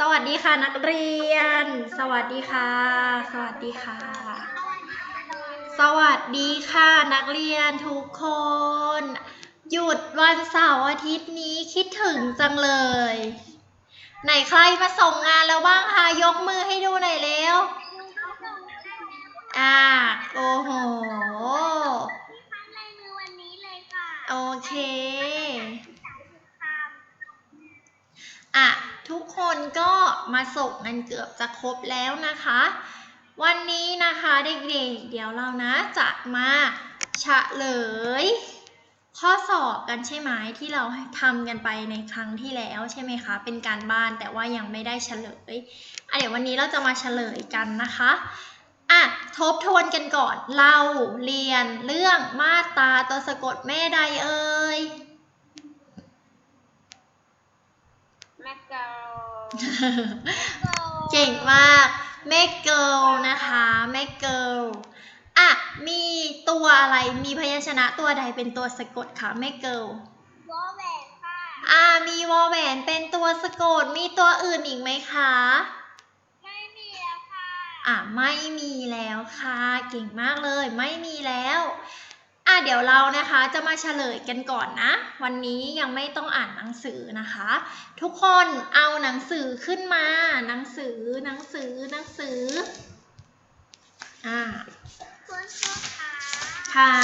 สวัสดีค่ะนักเรียน สวัสดีค่ะ สวัสดีค่ะ สวัสดีค่ะนักเรียนทุกคน หยุดวันเสาร์อาทิตย์นี้คิดถึงจังเลย ไหนใครมาส่งงานแล้วบ้างคะยกมือให้ดูหน่อยเร็ว อ่าโอ้โหในมือวันนี้เลยค่ะโอเค อะ ทุกคนก็มาส่งกันเกือบจะครบแล้วนะคะ วันนี้นะคะเด็กๆเดี๋ยวเรานะจะมาเฉลย ข้อสอบกันใช่ไหมที่เราทำกันไปในครั้งที่แล้วใช่ไหมคะ เป็นการบ้านแต่ว่ายังไม่ได้เฉลยอะเดี๋ยววันนี้เราจะมาเฉลยกันนะคะอะทบทวนกันก่อนเราเรียนเรื่องมาตราตัวสะกดแม่ใดเอ่ย แม่เกลเก่งมากแม่เกิลนะคะแม่เกิลอะ มีตัวอะไรมีพยัญชนะตัวใดเป็นตัวสะกดคะแม่เกิลวอแหวนค่ะอ่ามีวอแหวนเป็นตัวสะกดมีตัวอื่นอีกไหมคะไม่มีแล้วค่ะอะไม่มีแล้วค่ะ เก่งมากเลย ไม่มีแล้ว อะเดี๋ยวเรานะคะจะมาเฉลยกันก่อนนะ วันนี้ยังไม่ต้องอ่านหนังสือนะคะ ทุกคนเอาหนังสือขึ้นมา หนังสือหนังสือหนังสืออ่าคุณครูคะค่ะ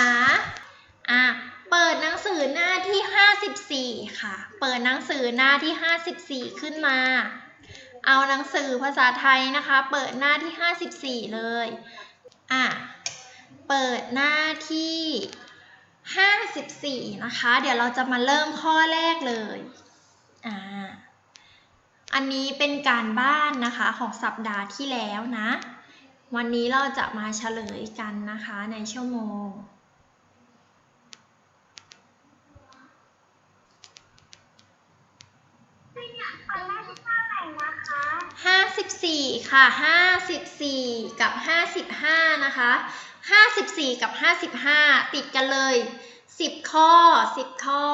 อะเปิดหนังสือหน้าที่ 54 ค่ะ เปิดหนังสือหน้าที่ 54 ขึ้นมา เอาหนังสือภาษาไทยนะคะ เปิดหน้าที่ 54 เลยอะ เปิดหน้าที่ 54 นะคะ เดี๋ยวเราจะมาเริ่มข้อแรกเลยอ่าอันนี้เป็นการบ้านนะคะของสัปดาห์ที่แล้วนะ วันนี้เราจะมาเฉลยกันนะคะในชั่วโมงตอนแรกที่เท่าไหร่นะคะ54 ค่ะ 54 กับ 55 นะคะ 54 กับ 55 ติดกันเลย 10 ข้อ 10 ข้อ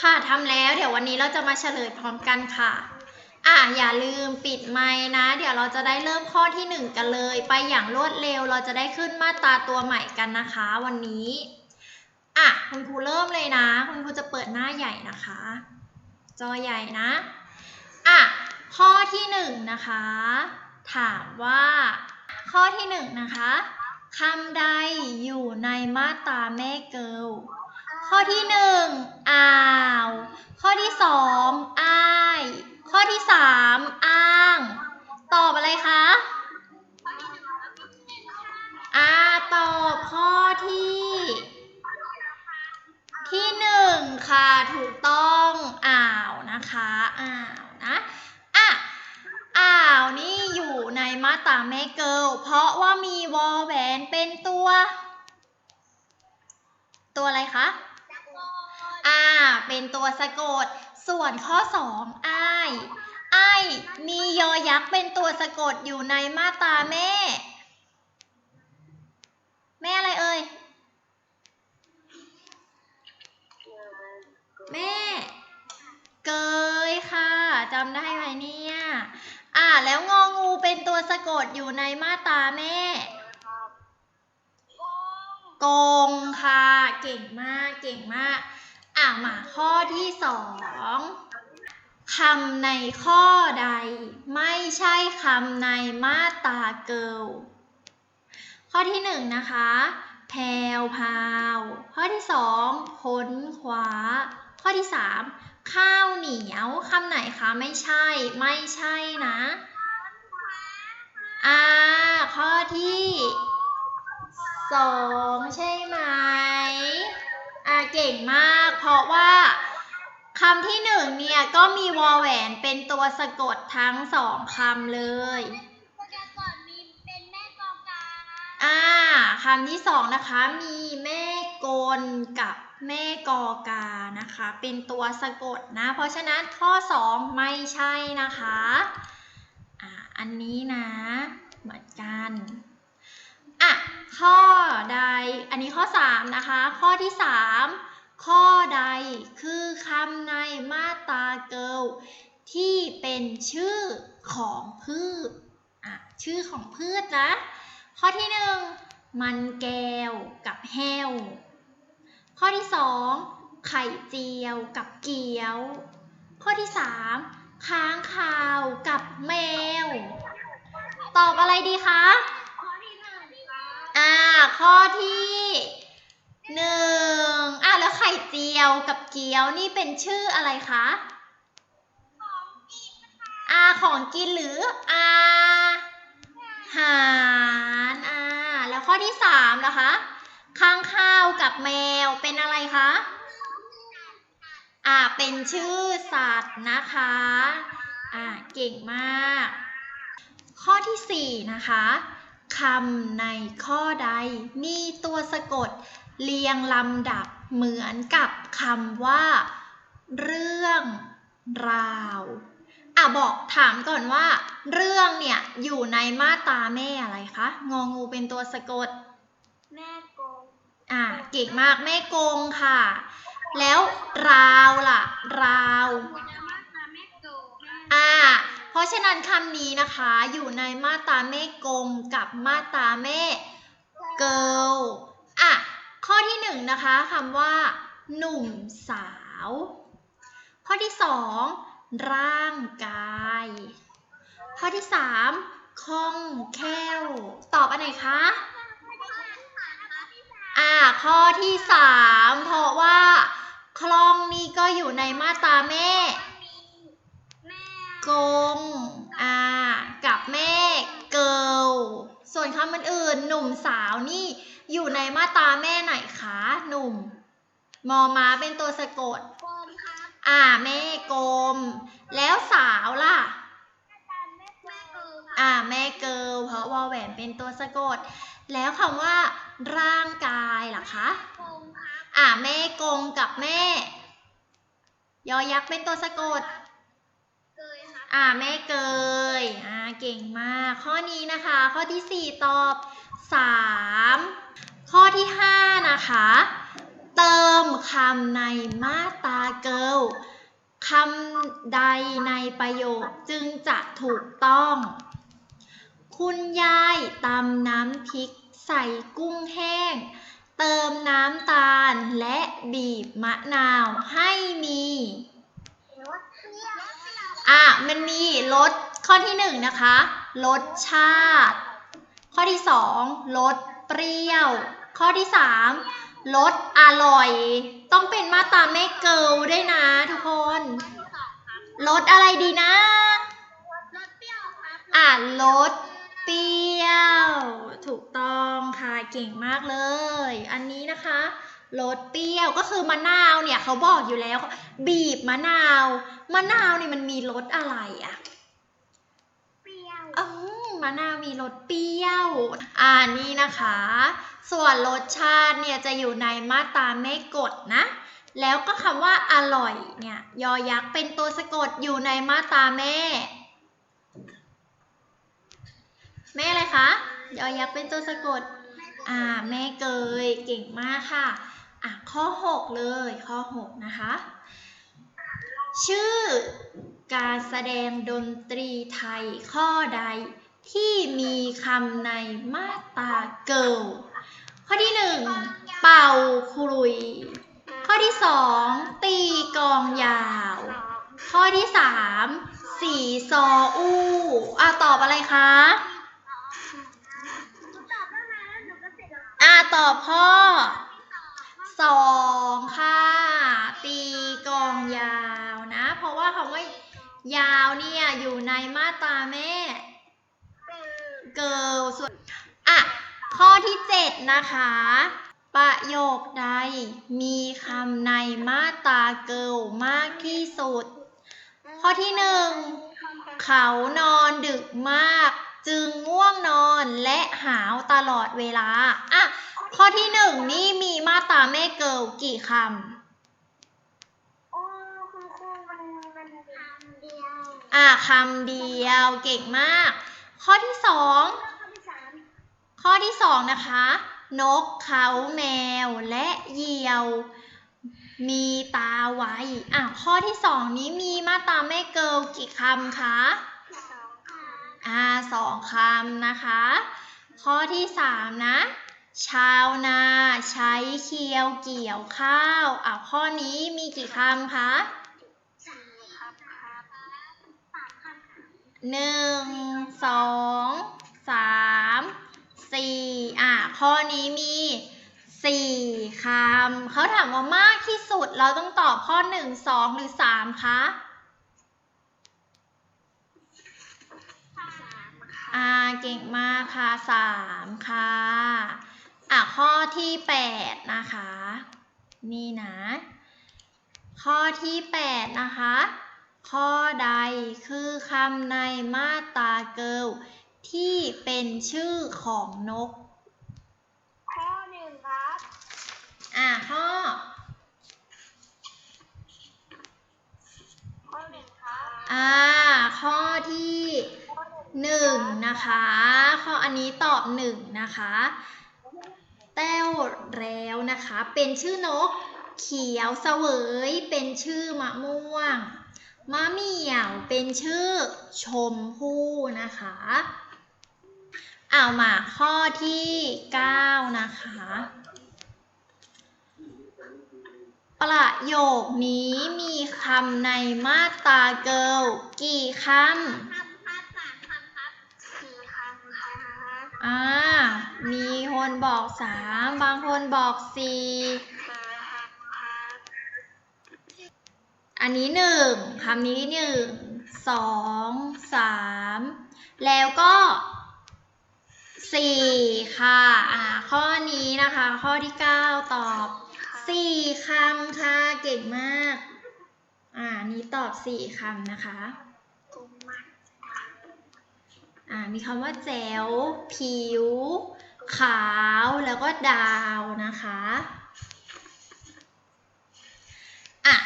ค่ะทำแล้วเดี๋ยววันนี้เราจะมาเฉลยพร้อมกันค่ะอะอย่าลืมปิดไมค์นะ เดี๋ยวเราจะได้เริ่มข้อที่ 1 กันเลย ไปอย่างรวดเร็วเราจะได้ขึ้นมาตราตัวใหม่กันนะคะ วันนี้อะคุณครูเริ่มเลยนะ คุณครูจะเปิดหน้าใหญ่นะคะ จอใหญ่นะอะข้อที่หนึ่งนะคะ ถามว่า ข้อที่หนึ่งนะคะคำใดอยู่ในมาตราแม่เกิลข้อที่หนึ่งอ่าว ข้อที่สองอ้าย ข้อที่สามอ้าง ตอบอะไรคะข้อที่หนึ่งข้อที่หนึ่งค่ะอ่าตอบข้อที่ ที่หนึ่งค่ะถูกต้องอ่าวนะคะอ่าวนะ อ่าว นี่อยู่ในมาตราแม่เกิลเพราะว่ามีวอแหวนเป็นตัว ตัวอะไรคะตะโกนอ่า เป็นตัวสะกด ส่วนข้อสองอ้ายอ้ายมียอยักษ์เป็นตัวสะกดอยู่ในมาตราแม่ แม่อะไรเอ่ย แม่ เกยค่ะจำได้ไหมเนี่ย อ่า แล้วงองูเป็นตัวสะกดอยู่ในมาตราแม่โกงค่ะ เก่งมาก เก่งมาก อ่ามาข้อที่สองคำในข้อใด ไม่ใช่คำในมาตราเกิลข้อที่หนึ่งนะคะแพวพาว ข้อที่สองค้นคว้า ข้อที่สาม ข้าวเหนียวคำไหนคะ ไม่ใช่ ไม่ใช่นะอ่าข้อที่สองใช่ไหมอ่าเก่งมาก เพราะว่าคำที่หนึ่งเนี่ย ก็มีวอแหวนเป็นตัวสะกดทั้งสองคำเลยโปรแกรมก่อนมีเป็นแม่กอกาอ่าคำที่สองนะคะ มีแม่กลกับ แม่กอกานะคะ เป็นตัวสะกดนะ เพราะฉะนั้นข้อสองไม่ใช่นะคะอ่าอันนี้นะเหมือนกันอะข้อใดอันนี้ข้อสามนะคะ ข้อที่สามข้อใดคือคำในมาตราเกิลที่เป็นชื่อของพืชอะชื่อของพืชนะ ข้อที่หนึ่งมันแก้วกับแห้ว ข้อที่สองไข่เจียวกับเกี๊ยว ข้อที่สามค้างคาวกับแมว ตอบอะไรดีคะข้อที่อ่า ข้อที่หนึ่งอ่าแล้วไข่เจียวกับเกี๊ยวนี่เป็นชื่ออะไรคะของกินค่ะอาของกินหรืออาหารอ่าแล้วข้อที่สามนะคะ ข้างข้าวกับแมวเป็นอะไรคะ อ่า เป็นชื่อสัตว์นะคะ อ่า เก่งมาก ข้อที่สี่นะคะคำในข้อใดมีตัวสะกดเรียงลำดับเหมือนกับคำว่า เรื่องราวอะบอกถามก่อนว่า เรื่องเนี่ยอยู่ในมาตราแม่อะไรคะงองูเป็นตัวสะกด แม่ อ่าเก่งมากแม่กงค่ะ แล้วราวล่ะ ราว อ่า เพราะฉะนั้นคำนี้นะคะอยู่ในมาตราแม่กงกับมาตราแม่เกิลอะข้อที่หนึ่งนะคะคำว่า หนุ่มสาว ข้อที่สองร่างกาย ข้อที่สามคล่องแคล่ว ตอบอันไหนคะ อ่า ข้อที่สามเพราะว่าคล่องนี่ก็อยู่ในมาตราแม่แม่ กง อ่า กับแม่เกิลส่วนคำอื่นๆหนุ่มสาวนี่อยู่ในมาตราแม่ไหนคะ หนุ่ม มอม้าเป็นตัวสะกดโกงครับอ่า แม่กลม แล้วสาวล่ะแม่แม่โกงอ่า แม่เกิลเพราะวอแหวนเป็นตัวสะกด แล้วคำว่า ร่างกายล่ะคะโกงครับอ่าแม่กงกับแม่ ยอยักษ์เป็นตัวสะกดเกยครับอ่าแม่เกยอ่าเก่งมาก ข้อนี้นะคะ ข้อที่ 4 ตอบ 3 ข้อที่ 5 นะคะ เติมคำในมาตราเกิลคำใดในประโยคจึงจะถูกต้อง คุณยายตำน้ำพริก ใส่กุ้งแห้ง เติมน้ำตาลและบีบมะนาวให้มีอะมันมีรสข้อที่หนึ่งนะคะรสชาติ ข้อที่สองรสเปรี้ยว ข้อที่สามรสอร่อย ต้องเป็นมาตาแม่เกิลด้วยนะทุกคนรสอะไรดีนะรสเปรี้ยวครับอะรส เปรี้ยว ถูกต้องค่ะเก่งมากเลย อันนี้นะคะรสเปรี้ยวก็คือมะนาวเนี่ยเขาบอกอยู่แล้ว บีบมะนาวมะนาวนี่มันมีรสอะไรอะเปรี้ยวอืมมะนาวมีรสเปรี้ยวอ่านี่นะคะ ส่วนรสชาติเนี่ยจะอยู่ในมาตราไม่กดนะ แล้วก็คำว่าอร่อยเนี่ยยอยักษ์เป็นตัวสะกดอยู่ในมาตราแม่ แม่อะไรคะยอยักษ์เป็นตัวสะกด อ่า แม่เกย เก่งมากค่ะ อะ ข้อ 6 เลย ข้อ 6 นะคะ ชื่อการแสดงดนตรีไทยข้อใดที่มีคำในมาตราเกิลข้อที่ 1 เป่าครุย ข้อที่ 2 ตีกองยาว ข้อที่ 3 สีซออู้อะตอบอะไรคะ หนูตอบแล้วนะหนูก็เสร็จแล้ว อะตอบข้อสองค่ะ ตีกลองยาวนะ เพราะว่าคำว่ายาวเนี่ยอยู่ในมาตราแม่ เกิลส่วนอะข้อที่7นะคะ ประโยคใดมีคำในมาตราเกิลมากที่สุด ข้อที่หนึ่งเขานอนดึกมาก จึงง่วงนอนและหาวตลอดเวลา อะ ข้อที่หนึ่งนี่มีมาตราแม่เกิลกี่คโอ้คุณครูมันมันคำเดียวำอะคำเดียวเก่งมาก ข้อที่สองข้อที่สามข้อที่สองนะคะ นกเขาแมวและเหยี่ยว มีตาไวอะข้อที่สองนี้มีมาตราแม่เกิลกี่คำคะสองค่ะ อ่าสองคำนะคะ ข้อที่สามนะ ชาวนาใช้เคียวเกี่ยวข้าวอะข้อนี้มีกี่คำคะสี่คำหนึ่งสองสามสี่อะข้อนี้มีสี่คำเขาถามว่ามากที่สุดเราต้องตอบข้อหนึ่งสองหรือสามคะ สามค่ะ อ่าเก่งมากค่ะสามค่ะ อะข้อที่แปดนะคะ นี่นะ ข้อที่แปดนะคะ ข้อใดคือคำในมาตราเกิลที่เป็นชื่อของนก ข้อหนึ่งครับ อะข้อ ข้อหนึ่งครับ อ่า ข้อที่ หนึ่งนะคะ ข้ออันนี้ตอบหนึ่งนะคะแต้วแล้วนะคะ เป็นชื่อนก เขียวเสวยเป็นชื่อมะม่วงมะเหมี่ยวเป็นชื่อชมพู่นะคะเอามาข้อที่ 9 นะคะ ประโยคนี้มีคำในมาตราเกิลกี่คำ อ่า มีคนบอกสามบางคนบอกสี่อันนี้หนึ่งคำนี้หนึ่งสองสามแล้วก็สี่ค่ะ อ่า ข้อนี้นะคะ ข้อที่เก้าตอบสี่คำค่ะ เก่งมาก อ่า นี้ตอบสี่คำนะคะ มีคำว่าแจ๋วผิว ขาวแล้วก็ดาวนะคะอะ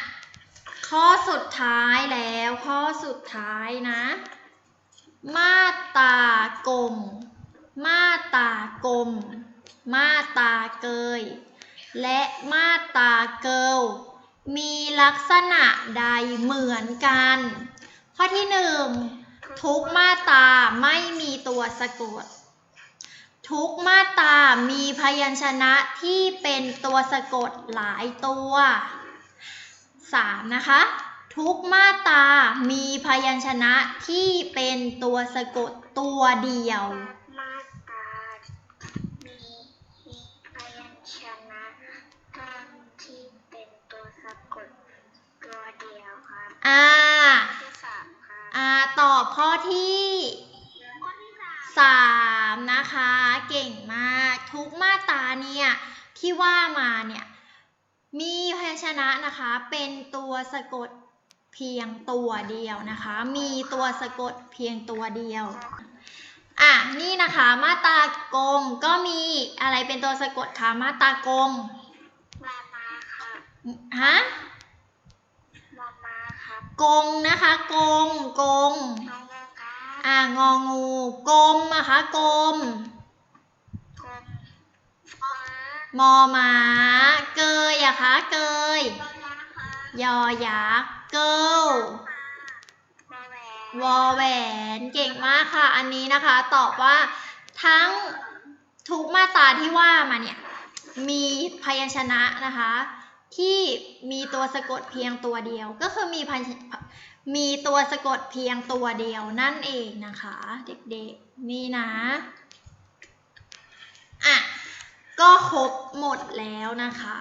ข้อสุดท้ายแล้วข้อสุดท้ายนะ มาตากลม มาตากลม มาตาเกย และมาตาเกิลมีลักษณะใดเหมือนกัน ข้อที่หนึ่ง ทุกมาตราไม่มีตัวสะกด ทุกมาตรามีพยัญชนะที่เป็นตัวสะกดหลายตัว 3. นะคะ ทุกมาตรามีพยัญชนะที่เป็นตัวสะกดตัวเดียวมาตรามีมีพยัญชนะตั้งที่เป็นตัวสะกดตัวเดียวครับอ่าข้ อที่สามครับอ่าตอบข้อที่ข้อที่สามสามนะคะ เก่งมากทุกมาตราเนี่ยที่ว่ามาเนี่ยมีพยัญชนะนะคะเป็นตัวสะกดเพียงตัวเดียวนะคะ มีตัวสะกดเพียงตัวเดียวอะนี่นะคะมาตรากงก็มีอะไรเป็นตัวสะกดคะมาตรากงมามาครับฮะมามาครับ กงนะคะกงกงน้องโมครับอ่างองูกลมนะคะกลมกมม้ามอหมาเกยอะคะเกยยอยักษ์ยอยักษ์เกิลมาแหวนวอแหวนเก่งมากค่ะ อันนี้นะคะ ตอบว่าทั้งทุกมาตราที่ว่ามาเนี่ย มีพยัญชนะนะคะ ที่มีตัวสะกดเพียงตัวเดียว ก็คือมีพยัญชมีตัวสะกดเพียงตัวเดียวนั่นเองนะคะ เด็กๆนี่นะอะก็ครบหมดแล้วนะคะ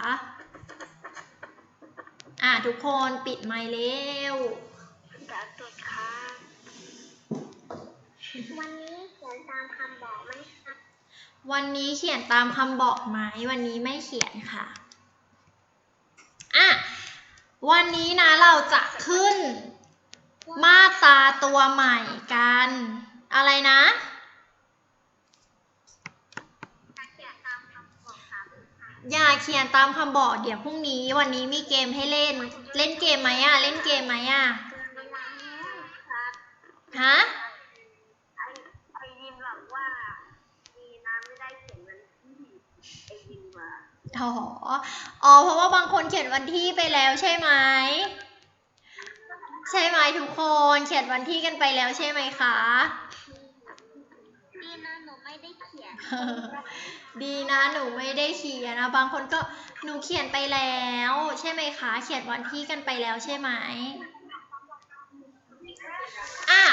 อะทุกคนปิดไมค์เร็วเดี๋ยวตุดครับวันนี้เขียนตามคำบอกไหมครับวันนี้เขียนตามคำบอกไหมวันนี้ไม่เขียนค่ะอะ วันนี้นะเราจะขึ้น มาตราตัวใหม่กัน อะไรนะเขียนตามคำบอกครับอย่าเขียนตามคำบอก เดี๋ยวพรุ่งนี้ วันนี้มีเกมให้เล่น เล่นเกมไหมอะ เล่นเกมไหมอะเกินเวลาแล้วครับฮะ ไอไอ ยิมบอกว่าดีนะไม่ได้เขียนวันที่ไอยิมมาอ๋ออ๋อ เพราะว่าบางคนเขียนวันที่ไปแล้วใช่ไหม ใช่ไหมทุกคน เขียนวันที่กันไปแล้วใช่ไหมคะ ดีนะหนูไม่ได้เขียน ดีนะหนูไม่ได้เขียนนะบางคนก็หนูเขียนไปแล้ว ใช่ไหมคะ เขียนวันที่กันไปแล้วใช่ไหมอะ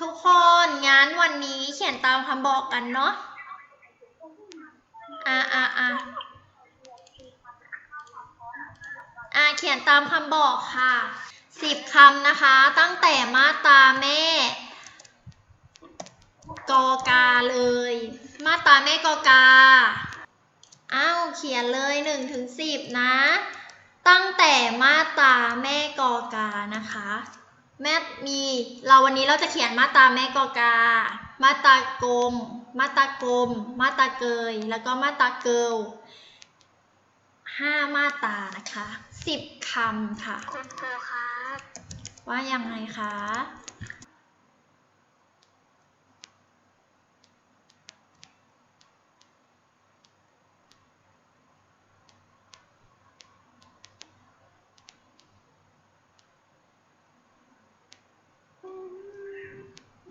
ทุกคนงั้นวันนี้เขียนตามคำบอกกันเนาะ อะอะอะอะเขียนตามคำบอกค่ะสิบคำนะคะ ตั้งแต่มาตาแม่ กอกาเลย มาตาแม่กอกา อ้าวเขียนเลยหนึ่งถึงสิบนะ ตั้งแต่มาตาแม่กอกานะคะ แม่มีเราวันนี้เราจะเขียนมาตาแม่กอกา มาตากลม มาตรากลม มาตราเกย แล้วก็มาตราเกิลห้ามาตรานะคะสิบคำค่ะ คุณครูครับว่ายังไงคะ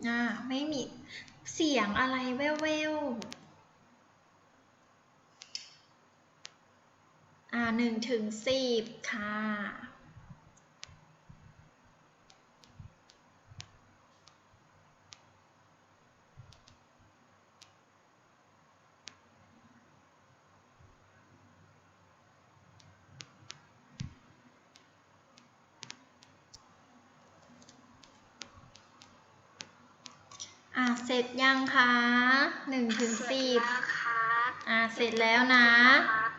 อ่า ไม่มี เสียงอะไรแว่วๆ อ่าหนึ่งถึงสิบค่ะ อ่าเสร็จยังคะหนึ่งถึงสิบแล้วครับอ่าเสร็จแล้วนะครับ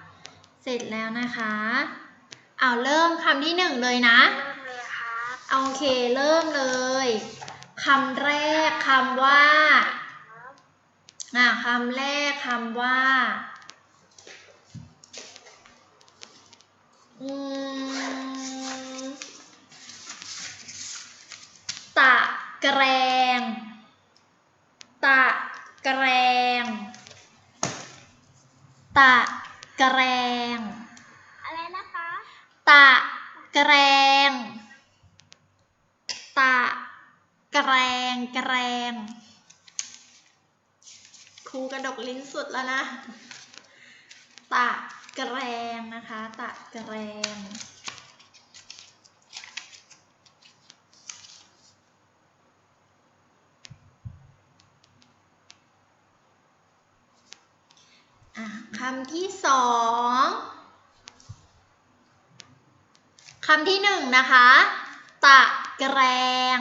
เสร็จแล้วนะคะเอาเริ่มคำที่หนึ่งเลยนะเริ่มเลยครับโอเคเริ่มเลยคำแรกคำว่าครับอ่าคำแรกคำว่าอืมตะแกรง ตะแกรงตะแกรง อะไรนะคะ ตะแกรง ตะแกรงแกรงครูกระดกลิ้นสุดแล้วนะ ตะแกรงนะคะ ตะแกรง คำที่สองคำที่หนึ่งนะคะ ตะแกรง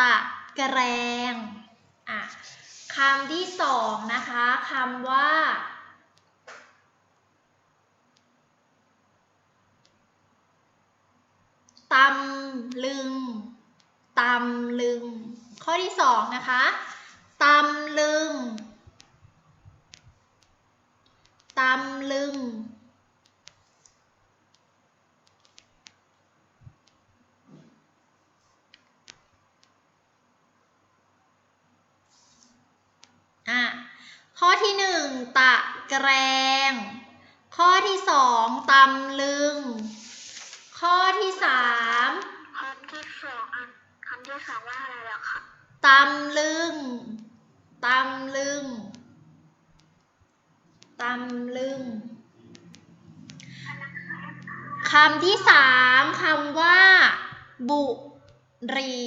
ตะแกรงอะคำที่สองนะคะคำว่า ตำลึง ตำลึง ข้อที่สองนะคะ ตำลึง ตำลึง อะ ข้อที่หนึ่งตะแกรงข้อที่สองตำลึง ข้อที่สามคำที่สองอันคำที่สองว่าอะไรเหรอครับตำลึงตำลึง ตำลึงคำที่สามคำว่า บุรี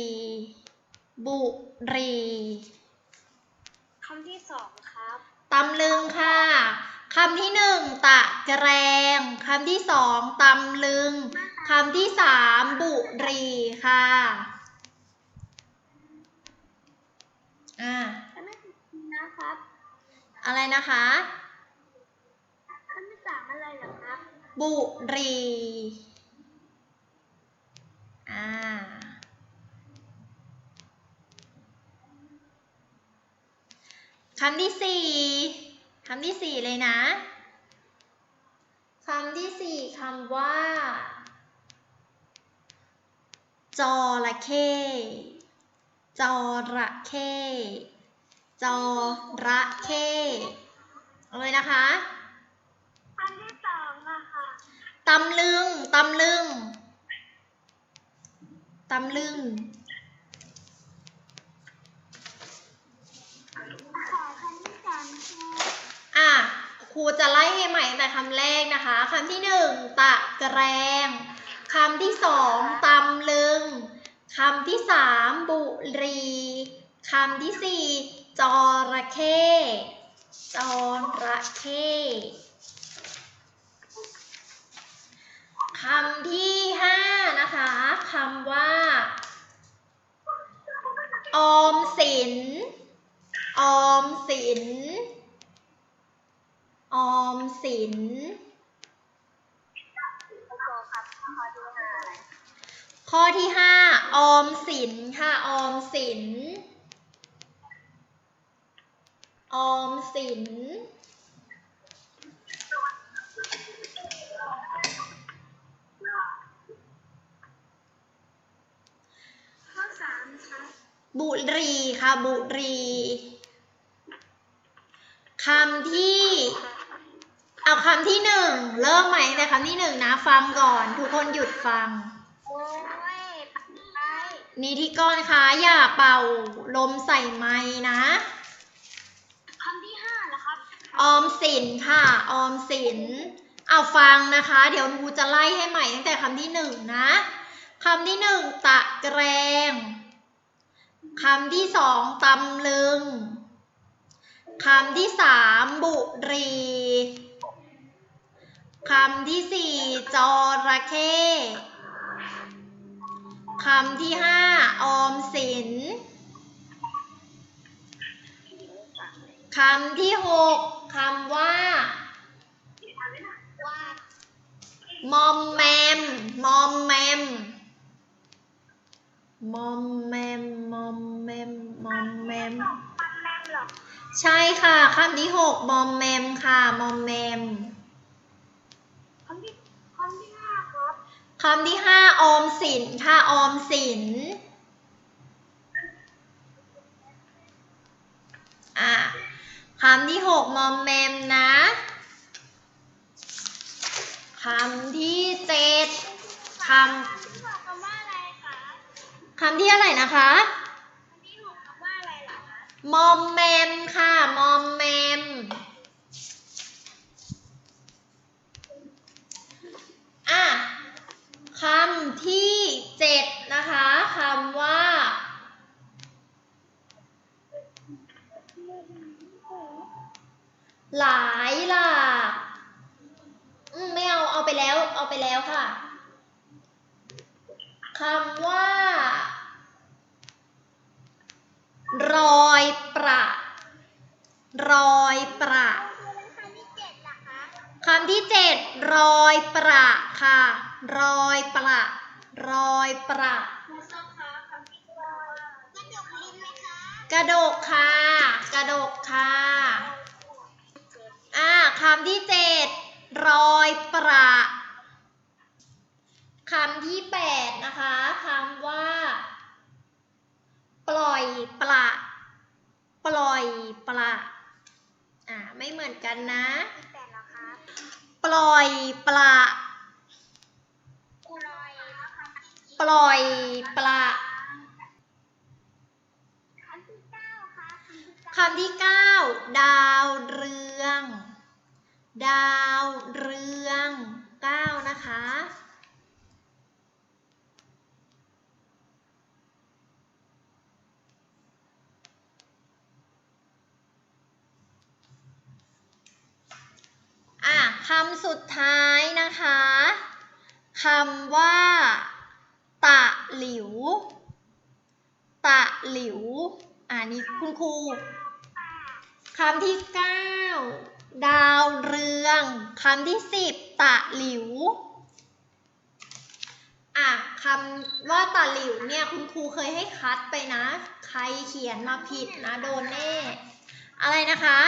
บุรีคำที่สองครับตำลึงค่ะคำที่หนึ่งตะแกรงคำที่สองตำลึงคำที่สามบุรีค่ะอ่าคำที่นะครับอะไรนะคะ คำที่สามอะไรเหรอครั บุรีอ่าคำที่สี่คำที่สี่เลยนะคำที่สี่คำว่าจระเข้จระเข้จระเข้เอาเลยนะคะ ตำลึงตำลึงตำลึงอคำที่สามค่ะอะครูจะไล่ให้ใหม่แต่คำแรกนะคะคำที่หนึ่งตะแกรงคำที่สองตำลึงคำที่สามบุรีคำที่สี่จระเข้จระเข้ คำที่ห้านะคะคำว่า ออมสิน ออมสิน ออมสิน ข้อที่ห้าอะไรข้อที่ห้าออมสินค่ะ ออมสิน ออมสิน ข้อสามครับ บุรีค่ะ บุรีคำที่ เอาคำที่หนึ่งเริ่มใหม่ตั้งแต่คำที่หนึ่งนะ ฟังก่อน ทุกคนหยุดฟัง โอ้ยไปนิธิกรคะอย่าเป่าลมใส่ไม้นะคำที่ห้าเหรอครับออมสินค่ะ ออมสิน เอาฟังนะคะ เดี๋ยวครูจะไล่ให้ใหม่ตั้งแต่คำที่หนึ่งนะคำที่หนึ่งตะแกรง คำที่สองตำลึง คำที่สามบุรี คำที่สี่จระเข้คำที่ห้าออมสิน คำที่หกคำว่าว่ามอมแมม มอมแมม มอมแมมมอมแมมมอมแมมปังแมงหรอกใช่ค่ะคำที่หกมอมแมมค่ะมอมแมมคำที่คำที่ห้าครับคำที่ห้าออมสินค่ะออมสินอะคำที่หกมอมแมมนะคำที่เจ็ดคคำที่หกคำ คำที่อะไรนะคะคำที่หกคำว่าอะไรเหรอคะมอมแมมค่ะ มอมแมม อะคำที่เจ็ดนะคะคำว่า หลายหลากอืมไม่เอาเอาไปแล้วเอาไปแล้วค่ะคำว่า รอยประรอยประคำที่เจ็ดล่ะคะคำที่เจ็ดรอยประค่ะ รอยประรอยประครูส้มคะคำที่เก้ากระดกลิ้นไหมคะกระดกค่ะ กระดกค่ะอ่าคำที่เจ็ดรอยประคำที่แปดนะคะคำว่า ปล่อยปละ ปล่อยปละ อ่า ไม่เหมือนกันนะที่แปดเหรอครับปล่อยปละครูลอยนะคะปล่อยปละคำที่เก้าค่ะคำที่เก้าคำที่เก้าดาวเรือง ดาวเรืองเก้านะคะ อะ คำสุดท้ายนะคะคำว่า ตะหลิว ตะหลิว อ่านี่คุณครูคำที่ 9 ดาวเรืองคำที่ 10 ตะหลิวอะคำว่าตะหลิวเนี่ยคุณครูเคยให้คัดไปนะ ใครเขียนมาผิดนะโดนแน่ อะไรนะคะ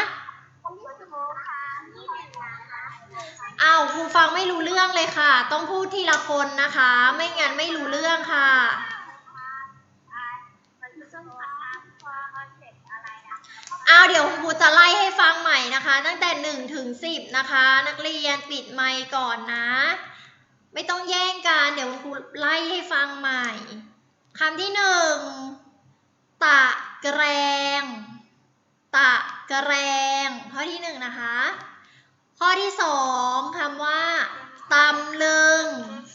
อ้าวครูฟังไม่รู้เรื่องเลยค่ะ ต้องพูดทีละคนนะคะ ไม่งั้นไม่รู้เรื่องค่ะอ่าครูส้มคะพอเอาวเดี๋ยวครูจะไล่ให้ฟังใหม่นะคะ ตั้งแต่1ถึง10นะคะ นักเรียนปิดไมค์ก่อนนะ ไม่ต้องแย่งกันเดี๋ยวคุณครูไล่ให้ฟังใหม่คำที่หนึ่งตะแกรง ตะแกรงข้อที่หนึ่งนะคะ ข้อที่สองคำว่าตำลึง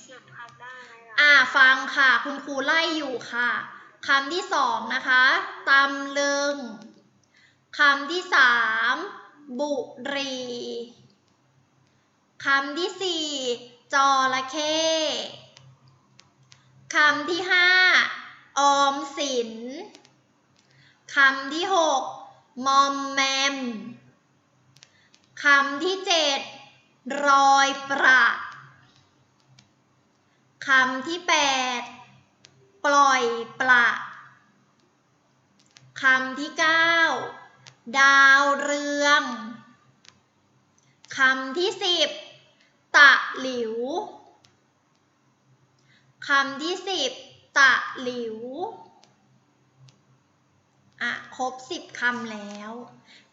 สิบคำได้ไหมล่ะอ่าฟังค่ะ คุณครูไล่อยู่ค่ะคำที่สองนะคะตำลึงคำที่สามบุรีคำที่สี่จระเข้คำที่ห้าออมสินคำที่หกมอมแมม คำที่เจ็ดรอยประคำที่8ปดปล่อยปละคำที่9ดาวเรืองคำที่10ตะหลิวคำที่10ตะหลิว อะ ครบ10คำแล้ว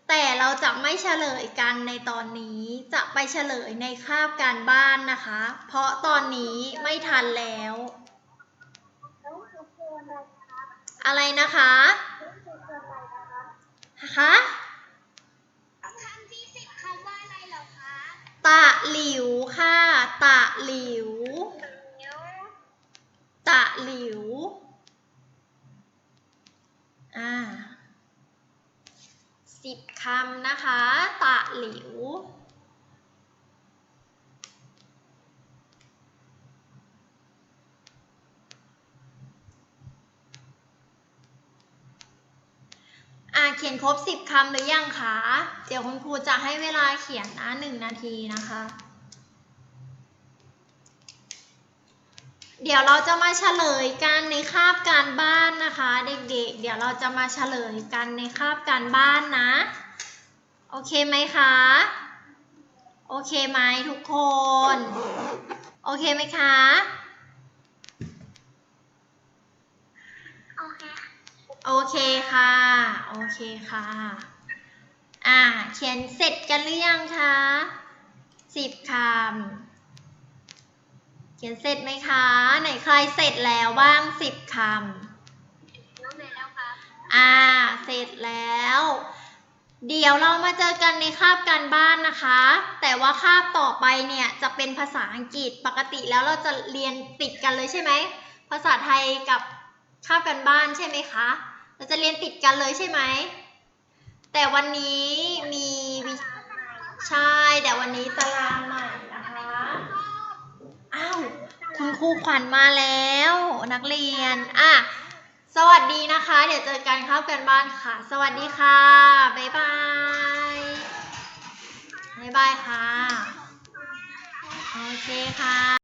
แต่เราจะไม่เฉลยกันในตอนนี้จะไปเฉลยในคาบการบ้านนะคะ เพราะตอนนี้ไม่ทันแล้วแล้วคือเพื่อนอะไรครับอะไรนะคะแล้วคือเพื่อนอะไรนะครับคะคำที่สิบคำว่าอะไรเหรอคะตะหลิวค่ะ ตะหลิวเดี๋ยวตะหลิว อ่า สิบคำนะคะ ตะหลิว อ่าเขียนครบสิบคำหรือยังคะ เดี๋ยวคุณครูจะให้เวลาเขียนนะหนึ่งนาทีนะคะ เดี๋ยวเราจะมาเฉลยกันในคาบการบ้านนะคะ เด็กๆเดี๋ยวเราจะมาเฉลยกันในคาบการบ้านนะ โอเคไหมคะ โอเคไหมทุกคน โอเคไหมคะ โอเค โอเคค่ะ โอเคค่ะ อ่า เขียนเสร็จกันหรือยังคะสิบคำ เขียนเสร็จไหมคะ ไหนใครเสร็จแล้วบ้างสิบคำน้องเมย์แล้วครับอ่า เสร็จแล้ว เดี๋ยวเรามาเจอกันในคาบการบ้านนะคะ แต่ว่าคาบต่อไปเนี่ยจะเป็นภาษาอังกฤษปกติแล้วเราจะเรียนติดกันเลยใช่ไหม ภาษาไทยกับคาบการบ้านใช่ไหมคะ เราจะเรียนติดกันเลยใช่ไหม แต่วันนี้มีวิใช่ แต่วันนี้ตารางใหม่นะคะ อ้าวคุณครูขวัญมาแล้ว นักเรียนอะสวัสดีนะคะ เดี๋ยวเจอกันเข้ากันบ้านค่ะ สวัสดีค่ะ บ๊ายบาย บ๊ายบายค่ะ โอเคค่ะ